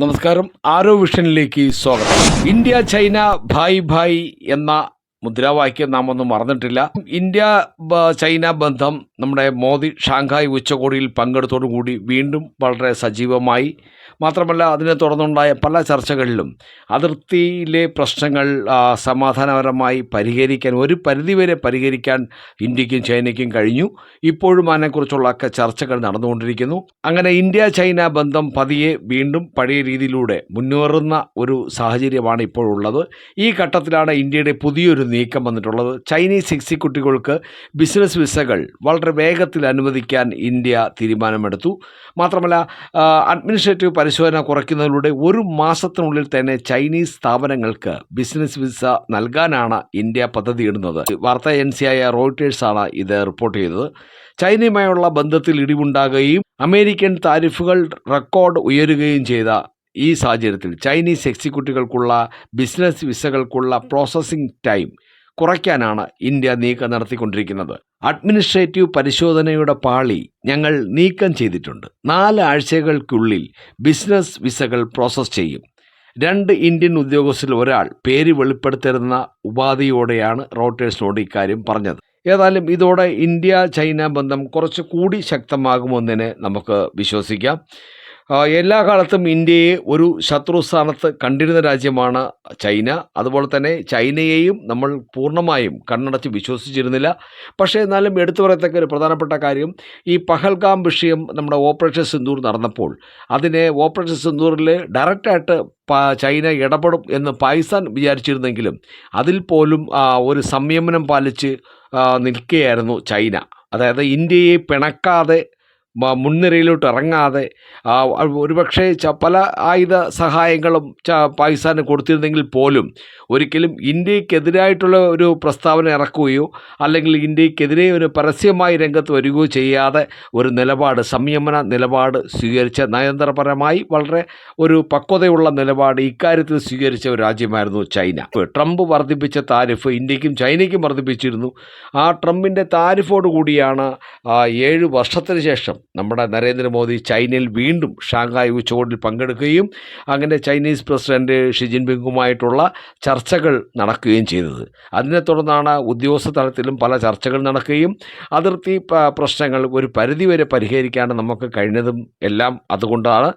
നമസ്കാരം. ആരോ വിഷനിലേക്ക് സ്വാഗതം. India China bhai bhai എന്ന മുദ്രാവാക്യം നാം ഒന്നും മറന്നിട്ടില്ല. ഇന്ത്യ ചൈന ബന്ധം നമ്മുടെ മോദി ഷാങ്ഹായ് ഉച്ചകോടിയിൽ പങ്കെടുത്തോടുകൂടി വീണ്ടും വളരെ സജീവമായി മാത്രമല്ല അതിനെ തുടർന്നുണ്ടായ പല ചർച്ചകളിലും അതിർത്തിയിലെ പ്രശ്നങ്ങൾ സമാധാനപരമായി പരിഹരിക്കാൻ ഒരു പരിധിവരെ പരിഹരിക്കാൻ ഇന്ത്യക്കും ചൈനയ്ക്കും കഴിഞ്ഞു. ഇപ്പോഴും അതിനെക്കുറിച്ചുള്ള ഒക്കെ ചർച്ചകൾ നടന്നുകൊണ്ടിരിക്കുന്നു. അങ്ങനെ ഇന്ത്യ ചൈന ബന്ധം പതിയെ വീണ്ടും പഴയ രീതിയിലൂടെ മുന്നേറുന്ന ഒരു സാഹചര്യമാണ് ഇപ്പോഴുള്ളത്. ഈ ഘട്ടത്തിലാണ് ഇന്ത്യയുടെ പുതിയൊരു നീക്കം വന്നിട്ടുള്ളത്. ചൈനീസ് എക്സിക്യൂട്ടീവുകൾക്ക് ബിസിനസ് വിസകൾ വളരെ വേഗത്തിൽ അനുവദിക്കാൻ ഇന്ത്യ തീരുമാനമെടുത്തു. മാത്രമല്ല അഡ്മിനിസ്ട്രേറ്റീവ് പരിശോധന കുറയ്ക്കുന്നതിലൂടെ ഒരു മാസത്തിനുള്ളിൽ തന്നെ ചൈനീസ് സ്ഥാപനങ്ങൾക്ക് ബിസിനസ് വിസ നൽകാനാണ് ഇന്ത്യ പദ്ധതിയിടുന്നത്. വാർത്താ ഏജൻസിയായ റോയിട്ടേഴ്സാണ് ഇത് റിപ്പോർട്ട് ചെയ്തത്. ചൈനയുമായുള്ള ബന്ധത്തിൽ ഇടിവുണ്ടാകുകയും അമേരിക്കൻ താരിഫുകൾ റെക്കോർഡ് ഉയരുകയും ചെയ്ത ഈ സാഹചര്യത്തിൽ ചൈനീസ് എക്സിക്യൂട്ടീവുകൾക്കുള്ള ബിസിനസ് വിസകൾക്കുള്ള പ്രോസസ്സിംഗ് ടൈം കുറയ്ക്കാനാണ് ഇന്ത്യ നീക്കം നടത്തിക്കൊണ്ടിരിക്കുന്നത്. അഡ്മിനിസ്ട്രേറ്റീവ് പരിശോധനയുടെ പാളി ഞങ്ങൾ നീക്കം ചെയ്തിട്ടുണ്ട്. നാല് ആഴ്ചകൾക്കുള്ളിൽ ബിസിനസ് വിസകൾ പ്രോസസ്സ് ചെയ്യും. രണ്ട് ഇന്ത്യൻ ഉദ്യോഗസ്ഥരിൽ ഒരാൾ പേര് വെളിപ്പെടുത്തരുന്ന ഉപാധിയോടെയാണ് റോട്ടേഴ്സിനോട് ഇക്കാര്യം പറഞ്ഞത്. ഏതായാലും ഇതോടെ ഇന്ത്യ ചൈന ബന്ധം കുറച്ചുകൂടി ശക്തമാകുമെന്നതിനെ നമുക്ക് വിശ്വസിക്കാം. എല്ലാ കാലത്തും ഇന്ത്യയെ ഒരു ശത്രു സ്ഥാനത്ത് കണ്ടിരുന്ന രാജ്യമാണ് ചൈന. അതുപോലെ തന്നെ ചൈനയെയും നമ്മൾ പൂർണമായും കണ്ണടച്ച് വിശ്വസിച്ചിരുന്നില്ല. പക്ഷേ എന്നാലും എടുത്തു പറയത്തക്ക ഒരു പ്രധാനപ്പെട്ട കാര്യം ഈ പഹൽഗാം വിഷയം നമ്മുടെ ഓപ്പറേഷൻ സിന്ദൂർ നടന്നപ്പോൾ അതിനെ ഓപ്പറേഷൻ സിന്ദൂറിൽ ഡയറക്റ്റായിട്ട് ചൈന ഇടപെടും എന്ന് പാകിസ്ഥാൻ വിചാരിച്ചിരുന്നെങ്കിലും അതിൽ പോലും ഒരു സംയമനം പാലിച്ച് നിൽക്കുകയായിരുന്നു ചൈന. അതായത് ഇന്ത്യയെ പിണക്കാതെ മുൻനിരയിലോട്ട് ഇറങ്ങാതെ ഒരുപക്ഷെ പല ആയുധ സഹായങ്ങളും പാകിസ്ഥാന് കൊടുത്തിരുന്നെങ്കിൽ പോലും ഒരിക്കലും ഇന്ത്യക്കെതിരായിട്ടുള്ള ഒരു പ്രസ്താവന ഇറക്കുകയോ അല്ലെങ്കിൽ ഇന്ത്യക്കെതിരെ ഒരു പരസ്യമായി രംഗത്ത് വരികയോ ചെയ്യാതെ ഒരു നിലപാട് സംയമന നിലപാട് സ്വീകരിച്ച നയതന്ത്രപരമായി വളരെ ഒരു പക്വതയുള്ള നിലപാട് ഇക്കാര്യത്തിൽ സ്വീകരിച്ച ഒരു രാജ്യമായിരുന്നു ചൈന. ട്രംപ് വർദ്ധിപ്പിച്ച താരിഫ് ഇന്ത്യക്കും ചൈനയ്ക്കും വർദ്ധിപ്പിച്ചിരുന്നു. ആ ട്രംപിന്റെ താരിഫോടുകൂടിയാണ് ഏഴ് വർഷത്തിന് ശേഷം നമ്മുടെ നരേന്ദ്രമോദി ചൈനയിൽ വീണ്ടും ഷാങ്ഹായ് ഉച്ചകോടിയിൽ പങ്കെടുക്കുകയും അങ്ങനെ ചൈനീസ് പ്രസിഡന്റ് ഷി ജിൻപിങ്ങുമായിട്ടുള്ള ചർച്ചകൾ നടക്കുകയും ചെയ്തത്. അതിനെ തുടർന്നാണ് ഉദ്യോഗസ്ഥ തലത്തിലും പല ചർച്ചകൾ നടക്കുകയും അതിർത്തി പ്രശ്നങ്ങൾ ഒരു പരിധിവരെ പരിഹരിക്കാൻ നമുക്ക് കഴിഞ്ഞതും എല്ലാം അതുകൊണ്ടാണ്.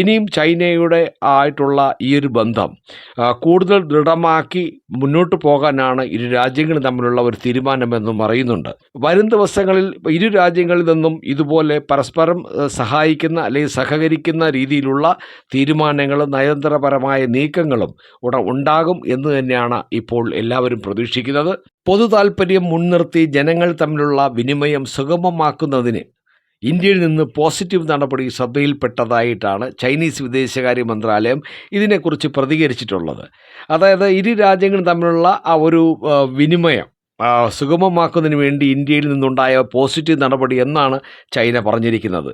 ഇനിയും ചൈനയുടെ ആയിട്ടുള്ള ഈ ഒരു ബന്ധം കൂടുതൽ ദൃഢമാക്കി മുന്നോട്ട് പോകാനാണ് ഇരു രാജ്യങ്ങളും തമ്മിലുള്ള ഒരു തീരുമാനമെന്നും അറിയുന്നുണ്ട് വരും ദിവസങ്ങളിൽ ഇരു രാജ്യങ്ങളിൽ നിന്നും ഇതുപോലെ പരസ്പരം സഹായിക്കുന്ന അല്ലെങ്കിൽ സഹകരിക്കുന്ന രീതിയിലുള്ള തീരുമാനങ്ങളും നയതന്ത്രപരമായ നീക്കങ്ങളും ഉട ഉണ്ടാകും എന്ന് തന്നെയാണ് ഇപ്പോൾ എല്ലാവരും പ്രതീക്ഷിക്കുന്നത്. പൊതു താൽപ്പര്യം മുൻനിർത്തി ജനങ്ങൾ തമ്മിലുള്ള വിനിമയം സുഗമമാക്കുന്നതിന് ഇന്ത്യയിൽ നിന്ന് പോസിറ്റീവ് നടപടി ശ്രദ്ധയിൽപ്പെട്ടതായിട്ടാണ് ചൈനീസ് വിദേശകാര്യ മന്ത്രാലയം ഇതിനെക്കുറിച്ച് പ്രതികരിച്ചിട്ടുള്ളത്. അതായത് ഇരു രാജ്യങ്ങളും തമ്മിലുള്ള ആ ഒരു വിനിമയം സുഗമമാക്കുന്നതിന് വേണ്ടി ഇന്ത്യയിൽ നിന്നുണ്ടായ പോസിറ്റീവ് നടപടി എന്നാണ് ചൈന പറഞ്ഞിരിക്കുന്നത്.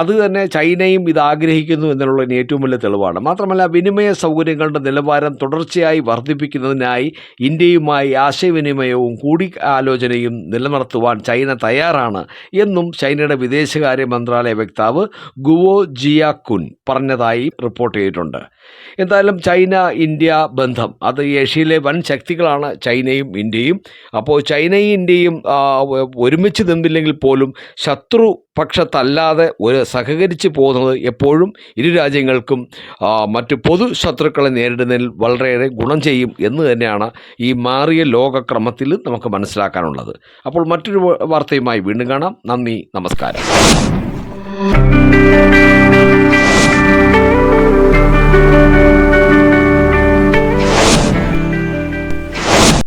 അത് തന്നെ ചൈനയും ഇത് ആഗ്രഹിക്കുന്നു എന്നുള്ളതിന് ഏറ്റവും വലിയ തെളിവാണ്. മാത്രമല്ല വിനിമയ സൗകര്യങ്ങളുടെ നിലവാരം തുടർച്ചയായി വർദ്ധിപ്പിക്കുന്നതിനായി ഇന്ത്യയുമായി ആശയവിനിമയവും കൂടിയാലോചനയും നിലനിർത്തുവാൻ ചൈന തയ്യാറാണ് എന്നും ചൈനയുടെ വിദേശകാര്യ മന്ത്രാലയ വക്താവ് ഗുവോ ജിയാക്കുൻ പറഞ്ഞതായി റിപ്പോർട്ട് ചെയ്തിട്ടുണ്ട്. എന്തായാലും ചൈന ഇന്ത്യ ബന്ധം അത് ഏഷ്യയിലെ വൻ ശക്തികളാണ് ചൈനയും ഇന്ത്യയും. അപ്പോൾ ചൈനയും ഇന്ത്യയും ഒരുമിച്ച് നിന്നില്ലെങ്കിൽ പോലും ശത്രു പക്ഷത്തല്ലാതെ ഒരു സഹകരിച്ച് പോകുന്നത് എപ്പോഴും ഇരു രാജ്യങ്ങൾക്കും മറ്റ് പൊതു ശത്രുക്കളെ നേരിടുന്നതിൽ വളരെയേറെ ഗുണം ചെയ്യും എന്ന് തന്നെയാണ് ഈ മാറിയ ലോകക്രമത്തിൽ നമുക്ക് മനസ്സിലാക്കാനുള്ളത്. അപ്പോൾ മറ്റൊരു വാർത്തയുമായി വീണ്ടും കാണാം. നന്ദി നമസ്കാരം.